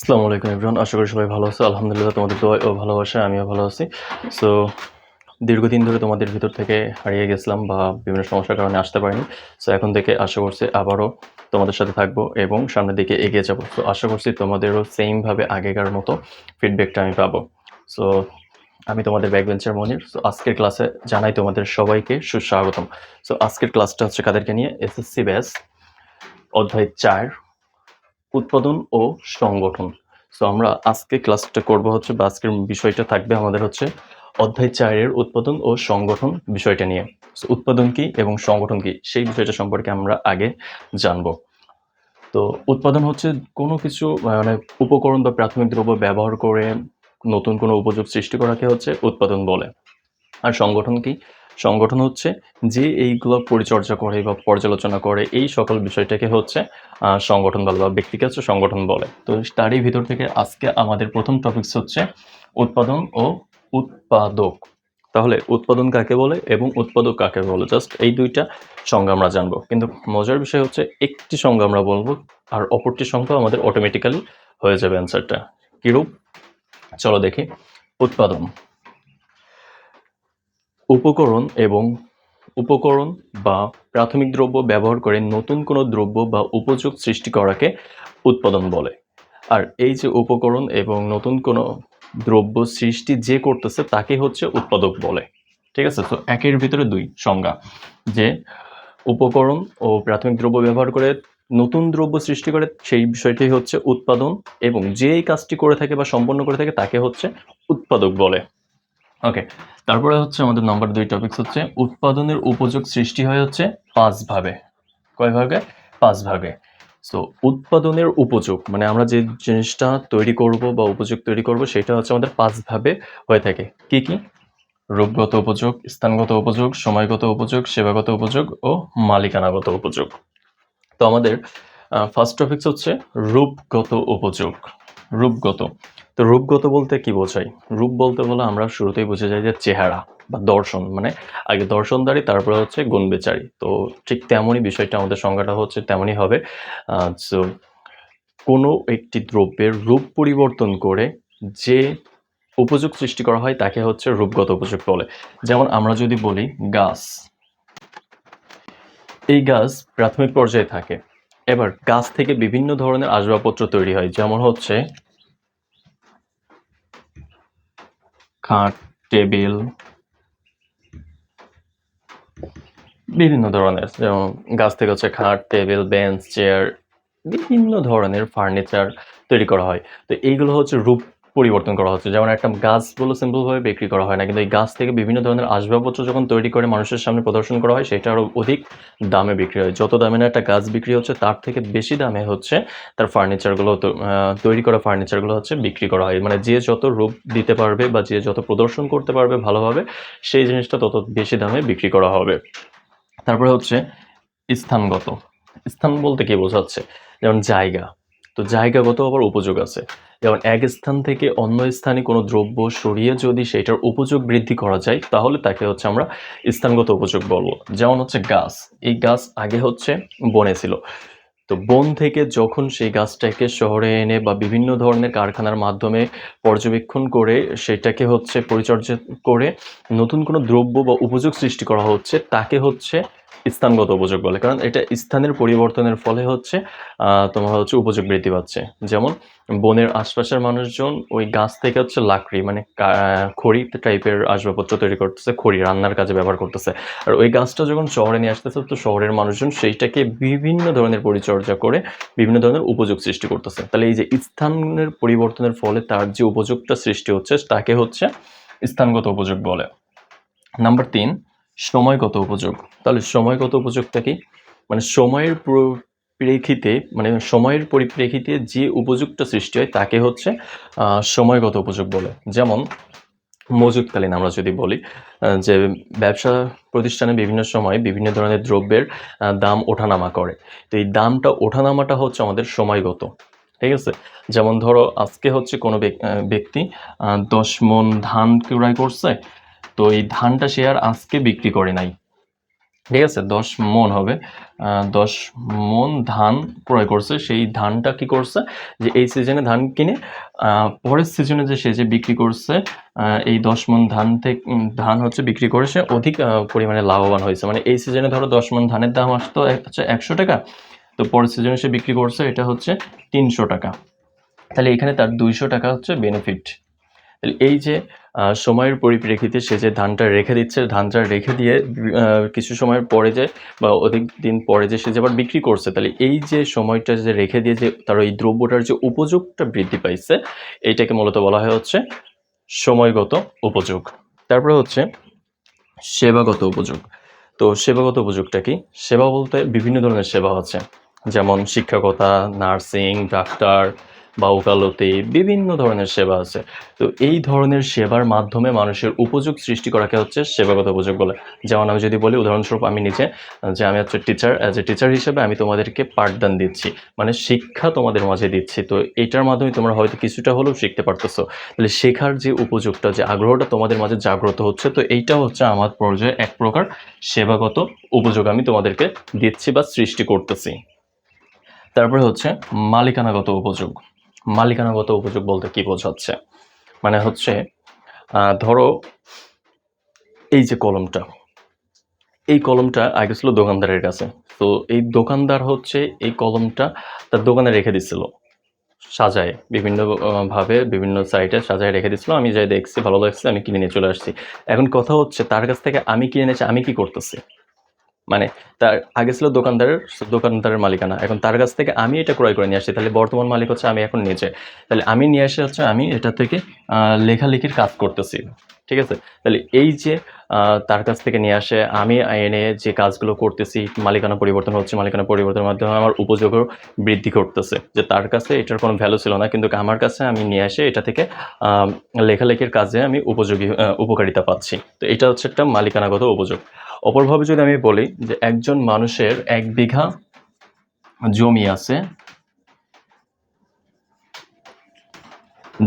আসসালামু আলাইকুম এভরিওয়ান আশা করি সবাই ভালো আছে। আলহামদুলিল্লাহ তোমাদের দোয়া ও ভালোবাসা আমিও ভালো আছি। সো দীর্ঘদিন ধরে তোমাদের ভিতর থেকে হারিয়ে গেছিলাম বা বিভিন্ন সমস্যার কারণে আসতে পারিনি। সো এখন থেকে আশা করছি আবারও তোমাদের সাথে থাকব এবং সামনের দিকে এগিয়ে যাব। তো আশা করছি তোমাদেরও সেমভাবে আগেকার মতো ফিডব্যাকটা আমি পাবো। সো আমি তোমাদের ব্যাকবেঞ্চের মনির। সো আজকের ক্লাসে জানাই তোমাদের সবাইকে সুস্বাগতম। সো আজকের ক্লাসটা হচ্ছে কাদেরকে নিয়ে? এসএসসি ব্যাস, অধ্যায় চার। উৎপাদন ও সংগঠন। সো আমরা আজকে ক্লাসটা করব হচ্ছে বা আজকের বিষয়টা থাকবে আমাদের হচ্ছে অধ্যায় চারের উৎপাদন ও সংগঠন বিষয়টা নিয়ে। উৎপাদন কি এবং সংগঠন কি, সেই বিষয়টা সম্পর্কে আমরা আগে জানব। তো, উৎপাদন হচ্ছে কোনো কিছু মানে উপকরণ বা প্রাথমিক দ্রব্য ব্যবহার করে নতুন কোনো উপযোগ সৃষ্টি করাকে হচ্ছে উৎপাদন বলে। আর সংগঠন কি? সংগঠন হচ্ছে যে এইগুলো পরিচর্যা করে বা পর্যালোচনা করে এই সকল বিষয়টাকে হচ্ছে সংগঠন বলে বা ব্যক্তিকে হচ্ছে সংগঠন বলে। তো তারই ভিতর থেকে আজকে আমাদের প্রথম টপিকস হচ্ছে উৎপাদন ও উৎপাদক। তাহলে উৎপাদন কাকে বলে এবং উৎপাদক কাকে বলে? জাস্ট এই দুইটা সংজ্ঞা আমরা জানব। কিন্তু মজার বিষয় হচ্ছে একটি সংজ্ঞা আমরা বলব আর অপরটি সংখ্যা আমাদের অটোমেটিক্যালি হয়ে যাবে অ্যান্সারটা কিরূপ? চলো দেখি। উৎপাদন। উপকরণ এবং উপকরণ বা প্রাথমিক দ্রব্য ব্যবহার করে নতুন কোনো দ্রব্য বা উপযোগ সৃষ্টি করাকে উৎপাদন বলে। আর এই যে উপকরণ এবং নতুন কোনো দ্রব্য সৃষ্টি যে করতেছে তাকে হচ্ছে উৎপাদক বলে। ঠিক আছে? তো একের ভিতরে দুই সংজ্ঞা। যে উপকরণ ও প্রাথমিক দ্রব্য ব্যবহার করে নতুন দ্রব্য সৃষ্টি করে সেই বিষয়টি হচ্ছে উৎপাদন এবং যে কাজটি করে থাকে বা সম্পন্ন করে থাকে তাকে হচ্ছে উৎপাদক বলে। ওকে তারপরে হচ্ছে আমাদের নাম্বার দুই টপিকস হচ্ছে, উৎপাদনের উপযোগ সৃষ্টি হয় হচ্ছে পাঁচ ভাবে কয় ভাগে? পাঁচ ভাগে। সো উৎপাদনের উপযোগ মানে আমরা যে জিনিসটা তৈরি করব বা উপযোগ তৈরি করব, সেটা হচ্ছে আমাদের পাঁচ ভাবে হয়ে থাকে। কি কি? রূপগত উপযোগ, স্থানগত উপযোগ, সময়গত উপযোগ, সেবাগত উপযোগ ও মালিকানাগত উপযোগ। তো আমাদের ফার্স্ট টপিকস হচ্ছে রূপগত উপযোগ। রূপগত। তো রূপগত বলতে কি বোঝায়? রূপ বলতে বলে আমরা শুরুতেই বুঝে যাই যে চেহারা বা দর্শন মানে আগে দর্শনদারি, তারপরে হচ্ছে গুণবেচারি। তো ঠিক তেমনই বিষয়টা আমাদের সংজ্ঞাটা হচ্ছে তেমনই হবে। সো কোনো একটি দ্রব্যের রূপ পরিবর্তন করে যে উপযোগ সৃষ্টি করা হয়, তাকে হচ্ছে রূপগত উপযোগ বলে। যেমন আমরা যদি বলি গাছ, এই গাছ প্রাথমিক পর্যায়ে থাকে। এবার গাছ থেকে বিভিন্ন ধরনের আসবাবপত্র তৈরি হয়, যেমন হচ্ছে খাট, টেবিল, বিভিন্ন ধরনের, যেমন গাছ থেকে হচ্ছে খাট, টেবিল, বেঞ্চ, চেয়ার, বিভিন্ন ধরনের ফার্নিচার তৈরি করা হয়। তো এইগুলো হচ্ছে রূপ পরিবর্তন করা হচ্ছে। যেমন একটা গাছ বলে সিম্পলভাবে বিক্রি করা হয় না, কিন্তু এই গাছ থেকে বিভিন্ন ধরনের আসবাবপত্র যখন তৈরি করে মানুষের সামনে প্রদর্শন করা হয়, সেটা আরও অধিক দামে বিক্রি হয়। যত দামে না একটা গাছ বিক্রি হচ্ছে, তার থেকে বেশি দামে হচ্ছে তার ফার্নিচারগুলো তৈরি করা ফার্নিচারগুলো হচ্ছে বিক্রি করা হয়। মানে যে যত রূপ দিতে পারবে বা যে যত প্রদর্শন করতে পারবে ভালোভাবে, সেই জিনিসটা তত বেশি দামে বিক্রি করা হবে। তারপরে হচ্ছে স্থানগত। স্থান বলতে কি বোঝাচ্ছে? যেমন জায়গা। তো জায়গাগত আবার উপযোগ আছে। যেমন এক স্থান থেকে অন্য স্থানে কোনো দ্রব্য সরিয়ে যদি সেটার উপযোগ বৃদ্ধি করা যায়, তাহলে তাকে হচ্ছে আমরা স্থানগত উপযোগ বলব। যেমন হচ্ছে গাছ। এই গাছ আগে হচ্ছে বনে ছিল। তো বন থেকে যখন সেই গাছটাকে শহরে এনে বা বিভিন্ন ধরনের কারখানার মাধ্যমে পর্যবেক্ষণ করে সেটাকে হচ্ছে পরিচর্যা করে নতুন কোনো দ্রব্য বা উপযোগ সৃষ্টি করা হচ্ছে, তাকে হচ্ছে স্থানগত উপযোগ বলে। কারণ এটা স্থানের পরিবর্তনের ফলে হচ্ছে তোমার হচ্ছে উপযোগ বৃদ্ধি পাচ্ছে। যেমন বনের আশপাশের মানুষজন ওই গাছ থেকে হচ্ছে লাকড়ি মানে খড়ি টাইপের আসবাবপত্র তৈরি করতেছে, খড়ি রান্নার কাজে ব্যবহার করতেছে। আর ওই গাছটা যখন শহরে নিয়ে আসতেছে, তো শহরের মানুষজন সেইটাকে বিভিন্ন ধরনের পরিচর্যা করে বিভিন্ন ধরনের উপযোগ সৃষ্টি করতেছে। তাহলে এই যে স্থানের পরিবর্তনের ফলে তার যে উপযোগটা সৃষ্টি হচ্ছে, তাকে হচ্ছে স্থানগত উপযোগ বলে। নাম্বার তিন সময়গত উপযোগ। তাহলে সময়গত উপযোগটা কি? মানে সময়ের প্র- প্রেক্ষিতে মানে সময়ের পরিপ্রেক্ষিতে যে উপযোগটা সৃষ্টি হয়, তাকে হচ্ছে সময়গত উপযোগ বলে। যেমন মজুতকালীন আমরা যদি বলি যে ব্যবসা প্রতিষ্ঠানে বিভিন্ন সময় বিভিন্ন ধরনের দ্রব্যের দাম ওঠানামা করে। তো এই দামটা ওঠানামাটা হচ্ছে আমাদের সময়গত। ঠিক আছে? যেমন ধরো, আজকে হচ্ছে কোনো ব্যক- ব্যক্তি দশ মন ধান ক্রয় করছে তো এই ধানটা সে আর আজকে বিক্রি করে নাই। ঠিক আছে? দশ মন হবে। দশ মন ধান ক্রয় করছে। সেই ধানটা কি করছে? যে এই সিজনে ধান কিনে পরের সিজনে যে সে যে বিক্রি করছে এই দশ মন ধান থেকে ধান হচ্ছে বিক্রি করে সে অধিক পরিমাণে লাভবান হয়েছে। মানে এই সিজনে ধরো দশ মন ধানের দাম আসতো হচ্ছে একশো টাকা। তো পরের সিজনে সে বিক্রি করছে, এটা হচ্ছে তিনশো টাকা। তাহলে এখানে তার দুইশো টাকা হচ্ছে বেনিফিট তাহলে এই যে সময়ের পরিপ্রেক্ষিতে সে যে ধানটা রেখে দিচ্ছে, ধানটা রেখে দিয়ে কিছু সময়ের পরে যে বা অধিক দিন পরে যে সে যে আবার বিক্রি করছে, তাহলে এই যে সময়টা যে রেখে দিয়ে যে তার ওই দ্রব্যটার যে উপযোগটা বৃদ্ধি পাইছে, এইটাকে মূলত বলা হয় হচ্ছে সময়গত উপযোগ। তারপরে হচ্ছে সেবাগত উপযোগ। তো সেবাগত উপযোগটা কি? সেবা বলতে বিভিন্ন ধরনের সেবা আছে। যেমন শিক্ষকতা, নার্সিং, ডাক্তার বা ওকালতি বিভিন্ন ধরনের সেবা আছে। তো এই ধরনের সেবার মাধ্যমে মানুষের উপযোগ সৃষ্টি করাকে হচ্ছে সেবাগত উপযোগ বলে। যেমন আমি যদি বলি, উদাহরণস্বরূপ আমি নিজে, যে আমি হচ্ছে টিচার অ্যাজ এ টিচার হিসেবে আমি তোমাদেরকে পাঠদান দিচ্ছি। মানে শিক্ষা তোমাদের মাঝে দিচ্ছি। তো এটার মাধ্যমে তোমরা হয়তো কিছুটা হলেও শিখতে পারতেছো। তাহলে শেখার যে উপযোগটা, যে আগ্রহটা তোমাদের মাঝে জাগ্রত হচ্ছে, তো এইটা হচ্ছে আমার পর্যায়ে এক প্রকার সেবাগত উপযোগ আমি তোমাদেরকে দিচ্ছি বা সৃষ্টি করতেছি। তারপরে হচ্ছে মালিকানাগত উপযোগ। মালিকানাগত উপযোগ বলতে কি বোঝাচ্ছে? মানে হচ্ছে ধরো এই যে কলমটা, এই কলমটা আগে ছিল দোকানদারের কাছে। তো এই দোকানদার হচ্ছে এই কলমটা তার দোকানে রেখে দিছিল, সাজায় বিভিন্ন ভাবে বিভিন্ন সাইটে সাজায় রেখে দিছিল। আমি যাই দেখছি, ভালো লাগছে, আমি কিনে নিয়ে চলে আসছি। এখন কথা হচ্ছে, তার কাছ থেকে আমি কিনে নিয়েছি আমি কি করতেছি? মানে তার আগে ছিল দোকানদারের দোকানদারের মালিকানা। এখন তার কাছ থেকে আমি এটা ক্রয় করে নিয়ে আসছি। তাহলে বর্তমান মালিক হচ্ছে আমি এখন নিচে তাহলে আমি নিয়ে এসে হচ্ছে আমি এটা থেকে লেখালেখির কাজ করতেছি। ঠিক আছে? তাহলে এই যে তার কাছ থেকে নিয়ে আসে, আমি এনে যে কাজগুলো করতেছি, মালিকানা পরিবর্তন হচ্ছে, মালিকানা পরিবর্তনের মাধ্যমে আমার উপযোগও বৃদ্ধি করতেছে। যে তার কাছে এটার কোনো ভ্যালু ছিল না, কিন্তু আমার কাছে আমি নিয়ে আসে এটা থেকে লেখালেখির কাজে আমি উপযোগী উপকারিতা পাচ্ছি। তো এটা হচ্ছে একটা মালিকানাগত উপযোগ অপরভাবে যদি আমি বলি যে একজন মানুষের এক বিঘা জমি আছে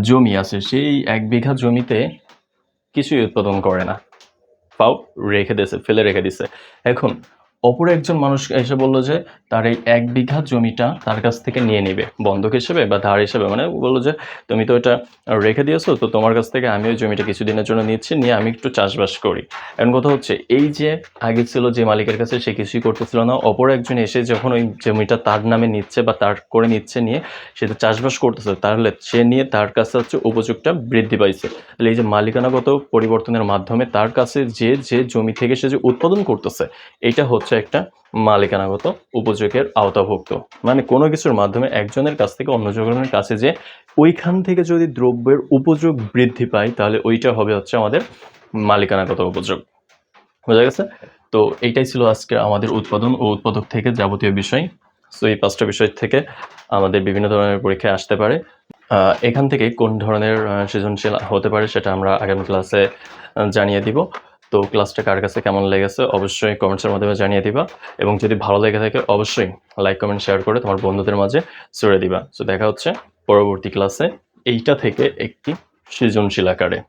জমি আছে, সেই এক বিঘা জমিতে কিছুই উৎপাদন করে না। পাও, রেখে দিয়েছে, ফেলে রেখে দিছে এখন অপর একজন মানুষ এসে বলল যে, তার এই এক বিঘা জমিটা তার কাছ থেকে নিয়ে নেবে, বন্ধক হিসেবে বা ধার হিসেবে। মানে বলল যে, তুমি তো এটা রেখে দিয়েছ, তো তোমার কাছ থেকে আমি ওই জমিটা কিছুদিনের জন্য নিচ্ছি, নিয়ে আমি একটু চাষবাস করি। এখন কথা হচ্ছে, এই যে আগে ছিল যে মালিকের কাছে সে কিছুই করতেছিল না, অপর একজন এসে যখন ওই জমিটা তার নামে নিচ্ছে বা তার করে নিচ্ছে নিয়ে সে তো চাষবাস করতেছে, তাহলে সে নিয়ে তার কাছে হচ্ছে উপযোগটা বৃদ্ধি পাইছে। তাহলে এই যে মালিকানাগত পরিবর্তনের মাধ্যমে তার কাছে যে যে জমি থেকে সে যে উৎপাদন করতেছে, এটা হচ্ছে একটা মালিকানাগত উপযোগের আওতাভুক্ত। মানে কোনো কিছুর মাধ্যমে একজনের কাছ থেকে অন্যজনের কাছে যে ওইখান থেকে যদি দ্রব্যের উপযোগ বৃদ্ধি পায়, তাহলে ওইটা হবে হচ্ছে আমাদের মালিকানাগত উপযোগ। বোঝা গেছে? তো এইটাই ছিল আজকে আমাদের উৎপাদন ও উৎপাদক থেকে যাবতীয় বিষয়। সো এই পাঁচটা বিষয় থেকে আমাদের বিভিন্ন ধরনের পরীক্ষায় আসতে পারে। এখান থেকে কোন ধরনের সৃজনশীল হতে পারে সেটা আমরা আগামী ক্লাসে জানিয়ে দিব। তো ক্লাসটা কার কাছে কেমন লেগেছে অবশ্যই কমেন্টসের মাধ্যমে জানিয়ে দিবা। এবং যদি ভালো লেগে থাকে, অবশ্যই লাইক, কমেন্ট, শেয়ার করে তোমার বন্ধুদের মাঝে ছড়ে দিবা। তো দেখা হচ্ছে পরবর্তী ক্লাসে। এইটা থেকে একটি সৃজনশীল আকারে।